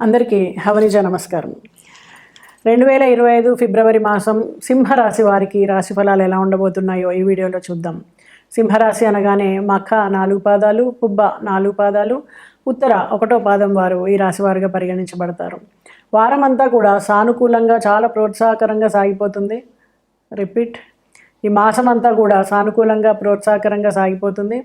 అందరికీ హవనిజ నమస్కారం. రెండు వేల ఇరవై ఐదు ఫిబ్రవరి మాసం సింహరాశి వారికి రాశి ఫలాలు ఎలా ఉండబోతున్నాయో ఈ వీడియోలో చూద్దాం. సింహరాశి అనగానే మఖ నాలుగు పాదాలు పుబ్బ నాలుగు పాదాలు ఉత్తర ఒకటో పాదం వారు ఈ రాశి వారిగా పరిగణించబడతారు. వారం అంతా కూడా సానుకూలంగా చాలా ప్రోత్సాహకరంగా సాగిపోతుంది. రిపీట్. ఈ మాసం అంతా కూడా సానుకూలంగా ప్రోత్సాహకరంగా సాగిపోతుంది.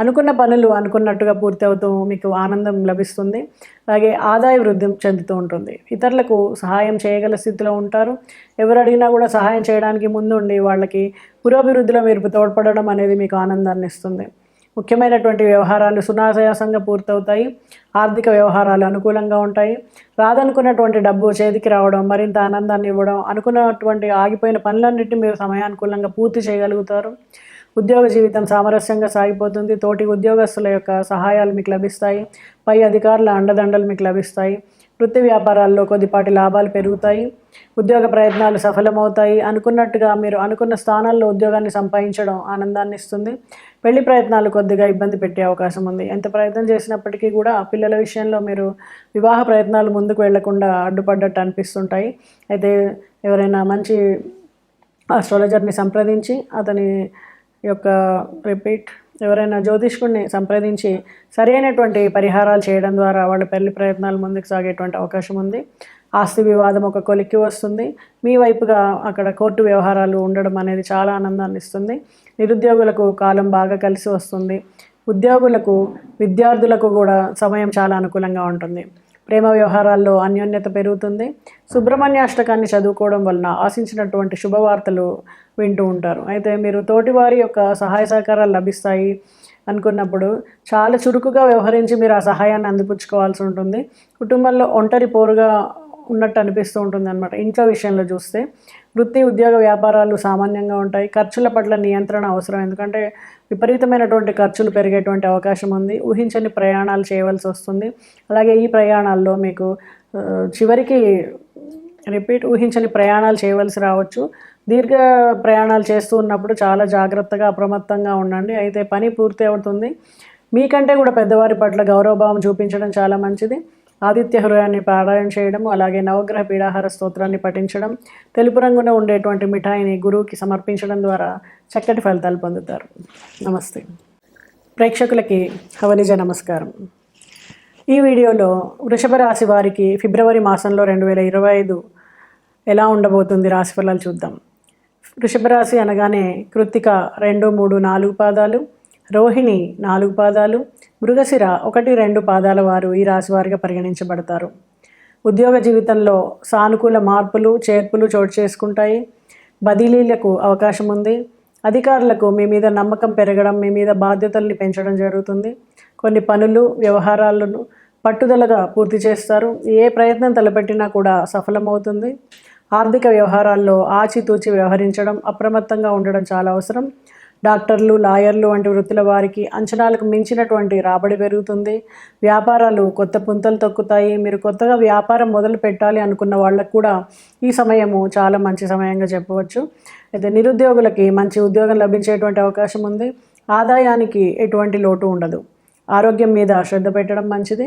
అనుకున్న పనులు అనుకున్నట్టుగా పూర్తి అవుతూ మీకు ఆనందం లభిస్తుంది. అలాగే ఆదాయ వృద్ధి చెందుతూ ఉంటుంది. ఇతరులకు సహాయం చేయగల స్థితిలో ఉంటారు. ఎవరు అడిగినా కూడా సహాయం చేయడానికి ముందు ఉండి వాళ్ళకి పురోభివృద్ధిలో మీరు తోడ్పడడం అనేది మీకు ఆనందాన్ని ఇస్తుంది. ముఖ్యమైనటువంటి వ్యవహారాలు సునాయాసంగా పూర్తవుతాయి. ఆర్థిక వ్యవహారాలు అనుకూలంగా ఉంటాయి. రాదనుకున్నటువంటి డబ్బు చేతికి రావడం మరింత ఆనందాన్ని ఇవ్వడం అనుకున్నటువంటి ఆగిపోయిన పనులన్నింటినీ మీరు సమయానుకూలంగా పూర్తి చేయగలుగుతారు. ఉద్యోగ జీవితం సామరస్యంగా సాగిపోతుంది. తోటి ఉద్యోగస్తుల యొక్క సహాయాలు మీకు లభిస్తాయి. పై అధికారుల అండదండలు మీకు లభిస్తాయి. వృత్తి వ్యాపారాల్లో కొద్దిపాటి లాభాలు పెరుగుతాయి. ఉద్యోగ ప్రయత్నాలు సఫలమవుతాయి అనుకున్నట్టుగా మీరు అనుకున్న స్థానాల్లో ఉద్యోగాన్ని సంపాదించడం ఆనందాన్ని ఇస్తుంది. పెళ్ళి ప్రయత్నాలు కొద్దిగా ఇబ్బంది పెట్టే అవకాశం ఉంది. ఎంత ప్రయత్నం చేసినప్పటికీ కూడా పిల్లల విషయంలో మీరు వివాహ ప్రయత్నాలు ముందుకు వెళ్ళకుండా అడ్డుపడ్డట్టు అనిపిస్తుంటాయి. అయితే ఎవరైనా మంచి ఆస్ట్రాలజర్ని సంప్రదించి అతని యొక్క రిపీట్ ఎవరైనా జ్యోతిష్కుడిని సంప్రదించి సరైనటువంటి పరిహారాలు చేయడం ద్వారా వాళ్ళ పెళ్ళి ప్రయత్నాలు ముందుకు సాగేటువంటి అవకాశం ఉంది. ఆస్తి వివాదం ఒక కొలిక్కి వస్తుంది. మీ వైపుగా అక్కడ కోర్టు వ్యవహారాలు ఉండడం అనేది చాలా ఆనందాన్ని ఇస్తుంది. నిరుద్యోగులకు కాలం బాగా కలిసి వస్తుంది. ఉద్యోగులకు విద్యార్థులకు కూడా సమయం చాలా అనుకూలంగా ఉంటుంది. ప్రేమ వ్యవహారాల్లో అన్యోన్యత పెరుగుతుంది. సుబ్రహ్మణ్యాష్టకాన్ని చదువుకోవడం వలన ఆశించినటువంటి శుభవార్తలు వింటూ ఉంటారు. అయితే మీరు తోటివారి యొక్క సహాయ సహకారాలు లభిస్తాయి అనుకున్నప్పుడు చాలా చురుకుగా వ్యవహరించి మీరు ఆ సహాయాన్ని అందిపుచ్చుకోవాల్సి ఉంటుంది. కుటుంబంలో ఒంటరి పోరుగా ఉన్నట్టు అనిపిస్తూ ఉంటుంది అనమాట ఇంట్లో విషయంలో చూస్తే వృత్తి ఉద్యోగ వ్యాపారాలు సామాన్యంగా ఉంటాయి. ఖర్చుల పట్ల నియంత్రణ అవసరం. ఎందుకంటే విపరీతమైనటువంటి ఖర్చులు పెరిగేటువంటి అవకాశం ఉంది. ఊహించని ప్రయాణాలు చేయవలసి వస్తుంది. అలాగే ఈ ప్రయాణాల్లో మీకు చివరికి రిపీట్ ఊహించని ప్రయాణాలు చేయవలసి రావచ్చు. దీర్ఘ ప్రయాణాలు చేస్తూ ఉన్నప్పుడు చాలా జాగ్రత్తగా అప్రమత్తంగా ఉండండి. అయితే పని పూర్తి అవుతుంది. మీకంటే కూడా పెద్దవారి పట్ల గౌరవభావం చూపించడం చాలా మంచిది. ఆదిత్య హృదయాన్ని పారాయణ చేయడం అలాగే నవగ్రహ పీడాహార స్తోత్రాన్ని పఠించడం తెలుపు రంగున ఉండేటువంటి మిఠాయిని గురువుకి సమర్పించడం ద్వారా చక్కటి ఫలితాలు పొందుతారు. నమస్తే. ప్రేక్షకులకి హవనిజ నమస్కారం. ఈ వీడియోలో వృషభ రాశి వారికి ఫిబ్రవరి మాసంలో రెండు వేల ఇరవై ఐదు ఎలా ఉండబోతుంది రాశి ఫలాలు చూద్దాం. వృషభ రాశి అనగానే కృత్తిక రెండు మూడు నాలుగు పాదాలు రోహిణి నాలుగు పాదాలు మృగశిర ఒకటి రెండు పాదాల వారు ఈ రాశి వారిగా పరిగణించబడతారు. ఉద్యోగ జీవితంలో సానుకూల మార్పులు చేర్పులు చోటు చేసుకుంటాయి. బదిలీలకు అవకాశం ఉంది. అధికారులకు మీ మీద నమ్మకం పెరగడం మీ మీద బాధ్యతల్ని పెంచడం జరుగుతుంది. కొన్ని పనులు వ్యవహారాలను పట్టుదలగా పూర్తి చేస్తారు. ఏ ప్రయత్నం తలపెట్టినా కూడా సఫలమవుతుంది. ఆర్థిక వ్యవహారాల్లో ఆచితూచి వ్యవహరించడం అప్రమత్తంగా ఉండడం చాలా అవసరం. డాక్టర్లు లాయర్లు వంటి వృత్తుల వారికి అంచనాలకు మించినటువంటి రాబడి పెరుగుతుంది. వ్యాపారాలు కొత్త పుంతలు తొక్కుతాయి. మీరు కొత్తగా వ్యాపారం మొదలు పెట్టాలి అనుకున్న వాళ్ళకు కూడా ఈ సమయము చాలా మంచి సమయంగా చెప్పవచ్చు. అయితే నిరుద్యోగులకి మంచి ఉద్యోగం లభించేటువంటి అవకాశం ఉంది. ఆదాయానికి ఎటువంటి లోటు ఉండదు. ఆరోగ్యం మీద శ్రద్ధ పెట్టడం మంచిది.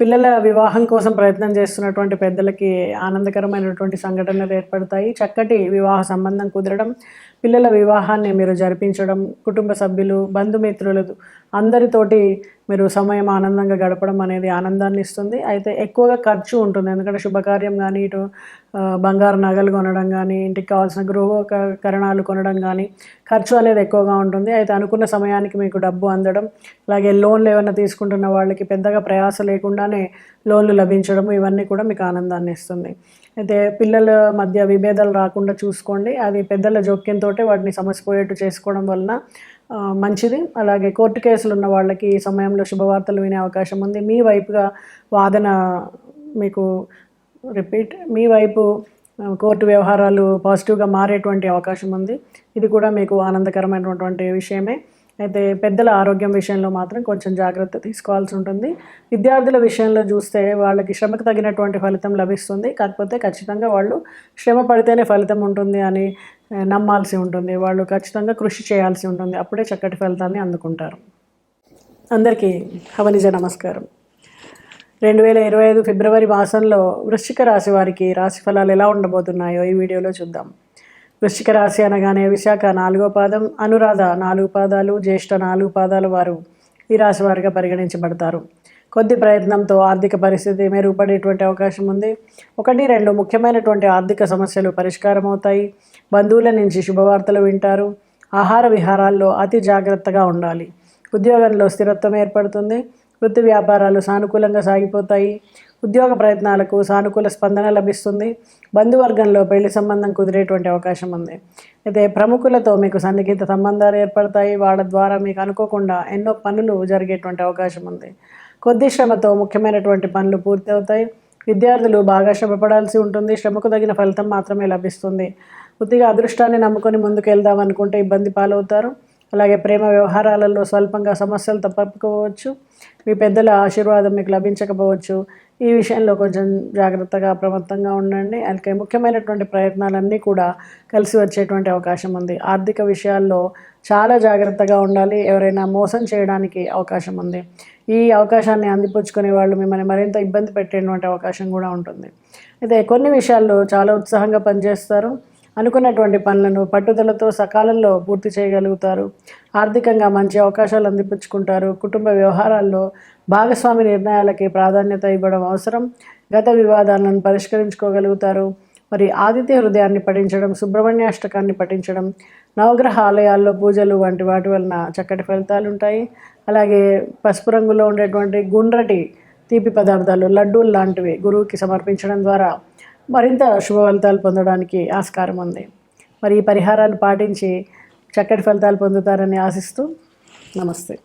పిల్లల వివాహం కోసం ప్రయత్నం చేస్తున్నటువంటి పెద్దలకి ఆనందకరమైనటువంటి సంఘటనలు ఏర్పడతాయి. చక్కటి వివాహ సంబంధం కుదరడం పిల్లల వివాహాన్ని మీరు జరిపించడం కుటుంబ సభ్యులు బంధుమిత్రులు అందరితోటి మీరు సమయం ఆనందంగా గడపడం అనేది ఆనందాన్ని ఇస్తుంది. అయితే ఎక్కువగా ఖర్చు ఉంటుంది. ఎందుకంటే శుభకార్యం కానీ ఇటు బంగారు నగలు కొనడం కానీ ఇంటికి కావాల్సిన గృహోపకరణాలు కొనడం కానీ ఖర్చు అనేది ఎక్కువగా ఉంటుంది. అయితే అనుకున్న సమయానికి మీకు డబ్బు అందడం అలాగే లోన్లు ఏమైనా తీసుకుంటున్న వాళ్ళకి పెద్దగా ప్రయాస లేకుండానే లోన్లు లభించడం ఇవన్నీ కూడా మీకు ఆనందాన్ని ఇస్తుంది. అయితే పిల్లల మధ్య విభేదాలు రాకుండా చూసుకోండి. అది పెద్దల జోక్యంతో వాటిని సమసిపోయేట్టు చేసుకోవడం వలన మంచిది. అలాగే కోర్టు కేసులు ఉన్న వాళ్ళకి ఈ సమయంలో శుభవార్తలు వినే అవకాశం ఉంది. మీ వైపుగా వాదన మీకు రిపీట్ మీ వైపు కోర్టు వ్యవహారాలు పాజిటివ్గా మారేటువంటి అవకాశం ఉంది. ఇది కూడా మీకు ఆనందకరమైనటువంటి విషయమే. అయితే పెద్దల ఆరోగ్యం విషయంలో మాత్రం కొంచెం జాగ్రత్త తీసుకోవాల్సి ఉంటుంది. విద్యార్థుల విషయంలో చూస్తే వాళ్ళకి శ్రమకు తగినటువంటి ఫలితం లభిస్తుంది. కాకపోతే ఖచ్చితంగా వాళ్ళు శ్రమ పడితేనే ఫలితం ఉంటుంది అని నమ్మాల్సి ఉంటుంది. వాళ్ళు ఖచ్చితంగా కృషి చేయాల్సి ఉంటుంది. అప్పుడే చక్కటి ఫలితాన్ని అందుకుంటారు. అందరికీ హవనిజ నమస్కారం. రెండు వేల ఇరవై ఐదు ఫిబ్రవరి మాసంలో వృశ్చిక రాశి వారికి రాశి ఫలాలు ఎలా ఉండబోతున్నాయో ఈ వీడియోలో చూద్దాం. వృశ్చిక రాశి అనగానే విశాఖ నాలుగో పాదం అనురాధ నాలుగు పాదాలు జ్యేష్ఠ నాలుగు పాదాల వారు ఈ రాశి వారిగా పరిగణించబడతారు. కొద్ది ప్రయత్నంతో ఆర్థిక పరిస్థితి మెరుగుపడేటువంటి అవకాశం ఉంది. ఒకటి రెండు ముఖ్యమైనటువంటి ఆర్థిక సమస్యలు పరిష్కారం అవుతాయి బంధువుల నుంచి శుభవార్తలు వింటారు. ఆహార విహారాల్లో అతి జాగ్రత్తగా ఉండాలి. ఉద్యోగంలో స్థిరత్వం ఏర్పడుతుంది. వృత్తి వ్యాపారాలు సానుకూలంగా సాగిపోతాయి. ఉద్యోగ ప్రయత్నాలకు సానుకూల స్పందన లభిస్తుంది. బంధువర్గంలో పెళ్ళి సంబంధం కుదిరేటువంటి అవకాశం ఉంది. అయితే ప్రముఖులతో మీకు సన్నిహిత సంబంధాలు ఏర్పడతాయి. వాళ్ళ ద్వారా మీకు అనుకోకుండా ఎన్నో పనులు జరిగేటువంటి అవకాశం ఉంది. కొద్ది శ్రమతో ముఖ్యమైనటువంటి పనులు పూర్తవుతాయి. విద్యార్థులు బాగా శ్రమపడాల్సి ఉంటుంది. శ్రమకు తగిన ఫలితం మాత్రమే లభిస్తుంది. కొద్దిగా అదృష్టాన్ని నమ్ముకొని ముందుకు వెళ్దాం అనుకుంటే ఇబ్బంది పాలవుతారు. అలాగే ప్రేమ వ్యవహారాలలో స్వల్పంగా సమస్యలు తప్పకపోవచ్చు. మీ పెద్దల ఆశీర్వాదం మీకు లభించకపోవచ్చు. ఈ విషయంలో కొంచెం జాగ్రత్తగా అప్రమత్తంగా ఉండండి. అలాగే ముఖ్యమైనటువంటి ప్రయత్నాలన్నీ కూడా కలిసి వచ్చేటువంటి అవకాశం ఉంది. ఆర్థిక విషయాల్లో చాలా జాగ్రత్తగా ఉండాలి. ఎవరైనా మోసం చేయడానికి అవకాశం ఉంది. ఈ అవకాశాన్ని అందిపుచ్చుకునే వాళ్ళు మిమ్మల్ని మరింత ఇబ్బంది పెట్టేటువంటి అవకాశం కూడా ఉంటుంది. అయితే కొన్ని విషయాల్లో చాలా ఉత్సాహంగా పనిచేస్తారు. అనుకున్నటువంటి పనులను పట్టుదలతో సకాలంలో పూర్తి చేయగలుగుతారు. ఆర్థికంగా మంచి అవకాశాలు అందిపుచ్చుకుంటారు. కుటుంబ వ్యవహారాల్లో భాగస్వామి నిర్ణయాలకి ప్రాధాన్యత ఇవ్వడం అవసరం. గత వివాదాలను పరిష్కరించుకోగలుగుతారు. మరి ఆదిత్య హృదయాన్ని పఠించడం సుబ్రహ్మణ్యాష్టకాన్ని పఠించడం నవగ్రహ ఆలయాల్లో పూజలు వంటి వాటి వలన చక్కటి ఫలితాలు ఉంటాయి అలాగే పసుపు రంగులో ఉండేటువంటి గుండ్రటి తీపి పదార్థాలు లడ్డూలు లాంటివి గురువుకి సమర్పించడం ద్వారా మరింత శుభ ఫలితాలు పొందడానికి ఆస్కారం ఉంది. మరి ఈ పరిహారాలు పాటించి చక్కటి ఫలితాలు పొందుతారని ఆశిస్తూ నమస్తే.